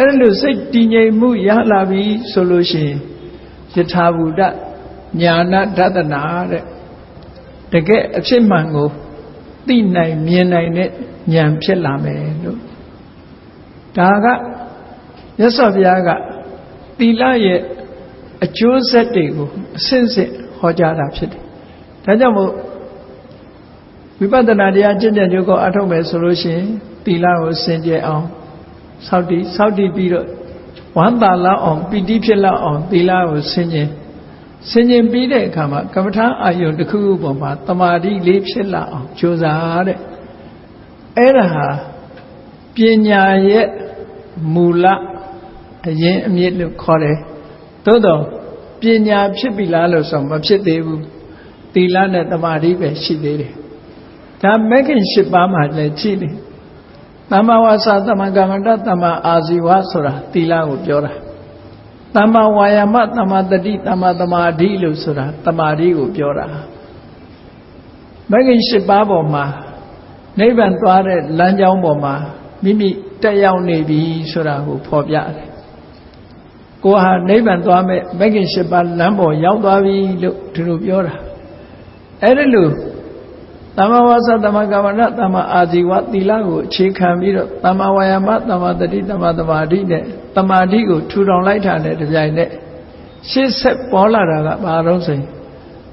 အဲ့လိုစိတ်တည်ငြိမ်မှုရလာပြီဆိုလို့ရှိရင်ယထာဘူတညာနာဒသနာတဲ့တကယ်အဖြစ်မှန်ကိုသိနိုင်မြင်နိုင်တဲ့ဉာဏ်ဖြစ်လာမယ်လို့ဒါကမြတ်စွာဘုရားကသီလရဲ့အကျိုးဆက်တွေကိုအစစ်စစ်ဟောကြားတာဖြစ်တယ်ဒါကြောင့်မို့ဝိပဿနာတရားကျင့်ကြံကြိုးကိုအထောက်မယ်ဆိုလို့ရှိရင်သီလကိုစင်ကြယ်အောင် စောင့်တည်စောင့်တည်ပြီးတော့ဝမ်းသာလောက်အောင်ပီတိဖြစ်လောက်အောင်သီလကိုစင်ကြယ်စင်ကြင်ပြီးတဲ့အခါမှာကမ္မထာအာယုန်တစ်ခုခုပေါ်မှာတမာတိလေးဖြစ်လာအောင်ကြိုးစားတဲ့အဲ့ဒါဟာပညာရဲ့မူလအရင်အမြစ်လို့ခေါ်တယ်သို့တော့ပညာဖြစ်ပြီလားလို့ဆိုမဖြစ်သေးဘူးသီလနဲ့တမာတိပဲရှိသေးတယ်ဒါမဂ္ဂင်၈ပါးမှာလည်းကြည့်တယ် သမ္မာဝါစာသမ္မာကမ္မန္တသမ္မာအာဇီဝဆိုတာသီလကိုပြောတာသမ္မာဝါယာမသမ္မာတတိသမ္မာသမာဓိလို့ဆိုတာတမာဓိကိုပြောတာမဂ္ဂင်၈ပါးပေါ်မှာနိဗ္ဗာန်သွားတဲ့လမ်းကြောင်းပေါ်မှာမိမိတက်ရောက်နေပြီဆိုတာကိုဖော်ပြတယ်ကိုဟာနိဗ္ဗာန်သွားမဲ့မဂ္ဂင်၈ပါးလမ်းပေါ်ရောက်သွားပြီလို့သူတို့ပြောတာအဲ့ဒါလို့ သမ္မာဝါစာသမ္မာကမ္မန္တသမ္မာအာဇီဝသီလကိုအခြေခံပြီးတော့သမ္မာဝါယာမသမ္မာတတိသမ္မာသမာဓိနဲ့တမာဓိကိုထူထောင်လိုက်တာနဲ့တပြိုင်နက်ရှေ့ဆက်ပေါ်လာတာကဘာလို့ဆိုရင်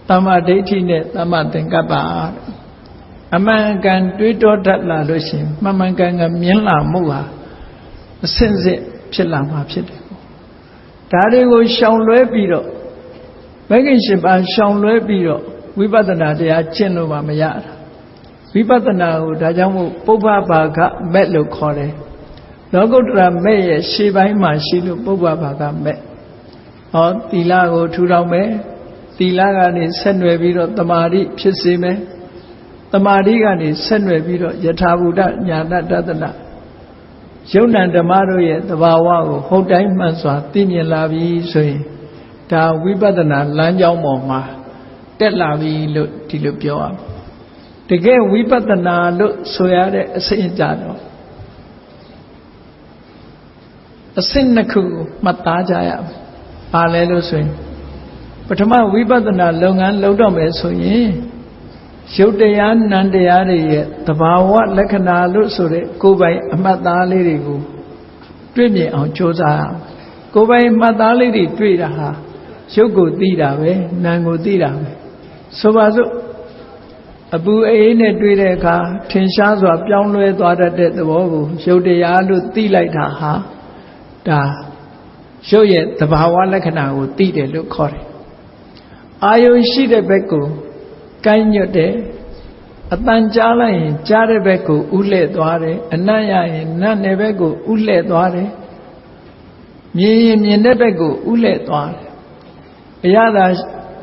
သမ္မာဒိဋ္ဌိနဲ့သမ္မာသင်္ကပ္ပအမှန်ကန်တွေးတောတတ်လာလို့ရှိရင်မှန်မှန်ကန်ကန်မြင်လာမှုဟာအစင်စစ်ဖြစ်လာမှာဖြစ်တယ်ဒါတွေကိုရှောင်လွဲပြီးတော့မဂ္ဂင်ရှင်ပါရှောင်လွဲပြီးတော့ဝိပဿနာတရားကျင့်လို့မှမရတာဝိ ပဿနာကိုဒါကြောင့်မို့ပုပ္ပဘာကမဲ့လို့ခေါ်တယ်လောကုတ္တရာမဲ့ရဲ့ရှေ့ပိုင်းမှာရှိလို့ပုပ္ပဘာကမဲ့ဟောသီလကိုထူထောင်မယ်သီလကနေဆက်နွယ်ပြီးတော့တမာတိဖြစ်စေမယ်တမာတိကနေဆက်နွယ်ပြီးတော့ယထာဘူတညာတတတနာယုံ nant ဓမ္မတို့ရဲ့သဘာဝကိုဟုတ်တိုင်းမှန်စွာသိမြင်လာပြီဆိုရင်ဒါဝိပဿနာလမ်းကြောင်းပေါ်မှာတက်လာပြီလို့ဒီလိုပြောရမယ် တကယ်ဝိပဿနာလို့ဆိုရတဲ့အဆင့်ကြတော့အဆင့်နှစ်ခုကိုမှတ်သားကြရမယ်။ဘာလဲလို့ဆိုရင်ပထမဝိပဿနာလုပ်ငန်းလုပ်တော့မယ်ဆိုရင်ရုပ်တရားနံတရားတွေရဲ့သဘာဝလက္ခဏာလို့ဆိုတဲ့ကိုယ်ပိုင်အမှတ်သားလေးတွေကိုတွေ့မြင်အောင်ကြိုးစားရမယ်။ကိုယ်ပိုင်အမှတ်သားလေးတွေတွေ့တာဟာရုပ်ကိုသိတာပဲနာမ်ကိုသိတာပဲဆိုပါစို့ အပူအေးနဲ့တွေ့တဲ့အခါထင်ရှားစွာ ပြောင်းလဲသွားတတ်တဲ့သဘောကိုရုပ်တရားလို့သိလိုက်တာဟာဒါရုပ်ရဲ့သဘာဝလက္ခဏာကိုသိတယ်လို့ခေါ်တယ်အာယုရှိတဲ့ဘက်ကိုကိုင်းညွတ်တယ်အတန်ကြားလိုက်ရင်ကြားတဲ့ဘက်ကိုဥလှဲ့သွားတယ်အနံ့ရရင်နတ်နယ်ဘက်ကိုဥလှဲ့သွားတယ်မြင်ရင်မြင်တဲ့ဘက်ကိုဥလှဲ့သွားတယ်အရသာ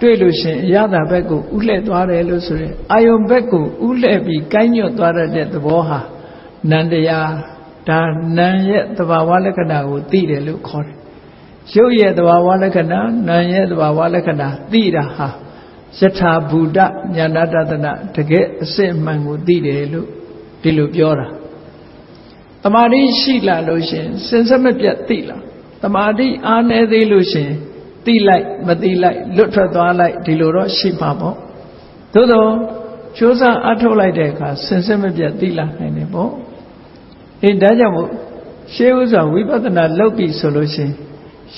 တွေ့လို့ရှင်အရသာဘက်ကိုဥလှဲ့သွားတယ်လို့ဆိုရင်အာယုံဘက်ကိုဥလှဲ့ပြီးကိုင်းညွတ်သွားတဲ့သဘောဟာနန္တရားဒါနံရဲ့သဘာဝလက္ခဏာကိုသိတယ်လို့ခေါ်တယ်ရုပ်ရဲ့သဘာဝလက္ခဏာနာမ်ရဲ့သဘာဝလက္ခဏာသိတာဟာယထာဘူတညာနာတတနာတကယ်အစစ်အမှန်ကိုသိတယ်လို့ဒီလိုပြောတာတမာတိရှိလာလို့ရှင်စင်စမပြတ်သိလာတမာတိအားနေသေးလို့ရှင် သိလိုက်မသိလိုက်လွတ်ထွက်သွားလိုက်ဒီလိုတော့ရှိမှာပေါ့သို့တော့ကြိုးစားအထုတ်လိုက်တဲ့အခါစင်စစ်မပြတ်သိလာနိုင်တယ်ပေါ့အေးဒါကြောင့်မို့ရှေးဥစွာဝိပဿနာလုပ်ပြီဆိုလို့ရှိရင်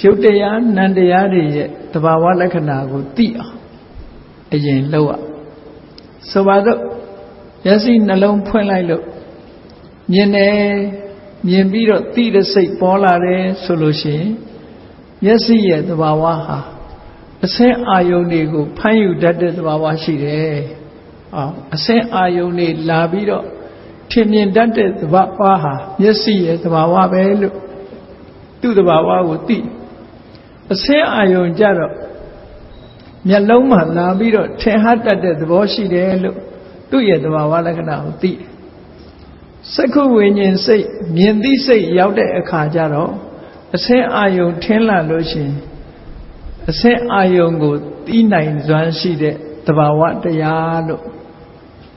ရုပ်တရားနံတရားတွေရဲ့တဘာဝလက္ခဏာကိုသိအောင်အရင်လုပ်ရဆိုပါတော့မျက်စိနှလုံးဖွင့်လိုက်လို့မြင်တယ်မြင်ပြီးတော့သိတဲ့စိတ်ပေါ်လာတယ်ဆိုလို့ရှိရင် မျက်စိရဲ့သဘာဝဟာအစင်းအာယုန်တွေကိုဖမ်းယူတတ်တဲ့သဘာဝရှိတယ်။အော်အစင်းအာယုန်တွေလာပြီးတော့ထင်မြင်တတ်တဲ့သဘာဝဟာမျက်စိရဲ့သဘာဝပဲလို့သူ့သဘာဝကိုသိအစင်းအာယုန်ကြတော့မျက်လုံးမှာလာပြီးတော့ထင်ဟတတ်တဲ့သဘောရှိတယ်လို့သူ့ရဲ့သဘာဝလက္ခဏာကိုသိတယ်။စက္ခုဝိညာဉ်စိတ်မြင်သိစိတ်ရောက်တဲ့အခါကျတော့ အစင်းအာယုံထင်းလာလို့ရှိရင်အစင်းအာယုံကိုသိနိုင်စွမ်းရှိတဲ့တဘာဝတရားလို့